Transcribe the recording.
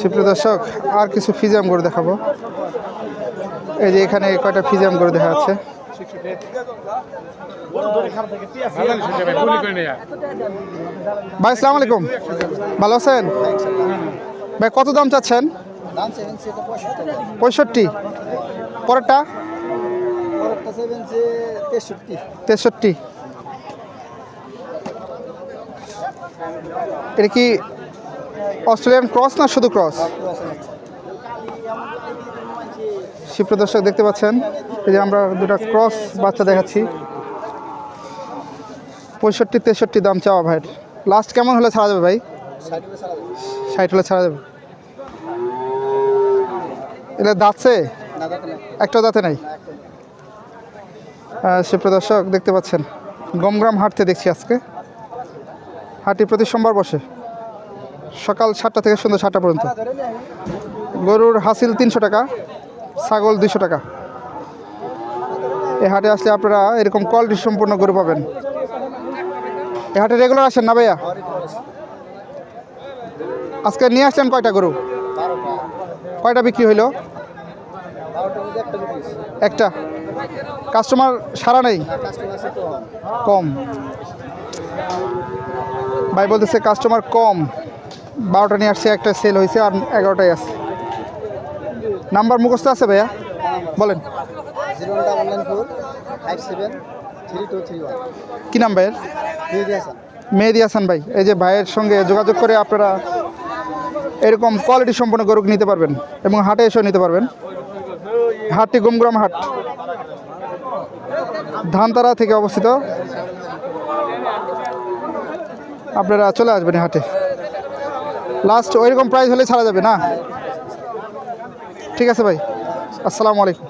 সুপ্রিয় দর্শক, আর কিছু ফিজাম গরু দেখাবো। এই যে এখানে কয়টা ফিজাম গরু দেখা যাচ্ছে। ভাই, আসসালামু আলাইকুম। ভালো আছেন? ভাই, কত দাম চাচ্ছেন? পঁয়ষট্টি। পরেরটা? তেষট্টি। এটা কি অস্ট্রেলিয়ান ক্রস না শুধু ক্রস? সুপ্রদর্শক দেখতে পাচ্ছেন এই যে আমরা দুটা ক্রস বাচ্চা দেখাচ্ছি। পঁয়ষট্টি তেষট্টি দাম চাওয়া ভাইয়ের লাস্ট কেমন হলে ছাড়া যাবে ভাই? ষাট হলে ছাড়া যাবে। এটা দাঁতছে? একটা দাঁতে নাই? আহ, সুপ্রদর্শক দেখতে পাচ্ছেন গমগ্রাম হাটতে দেখছি আজকে। হাটটি প্রতি সোমবার বসে। সকাল সাতটা থেকে সন্ধ্যা সাতটা পর্যন্ত। গরুর হাসিল তিনশো টাকা, ছাগল দুশো টাকা। এ হাটে আসলে আপনারা এরকম কোয়ালিটি সম্পূর্ণ গরু পাবেন। এ হাটে রেগুলার আসেন না ভাইয়া? আজকে নিয়ে আসলেন কয়টা গরু? কয়টা বিক্রি হইল? একটা। কাস্টমার সারা নেই? কম। ভাই বলতেছে কাস্টমার কম। বারোটা নিয়ে আসছে একটা সেল হয়েছে আর এগারোটাই আছে। নাম্বার মুখস্থ আছে ভাইয়া? বলেন। কি নাম ভাইয়ের? মেহেদি হাসান। ভাই এই যে ভাইয়ের সঙ্গে যোগাযোগ করে আপনারা এরকম কোয়ালিটি সম্পন্ন গরু নিতে পারবেন এবং হাটে এসেও নিতে পারবেন। হাটটি গুমগ্রাম হাট। ধানতারা থেকে অবস্থিত। আপনারা চলে আসবেন হাটে। লাস্ট ওইরকম প্রাইস হলে ছাড়া যাবে না? ঠিক আছে ভাই আসসালামু আলাইকুম।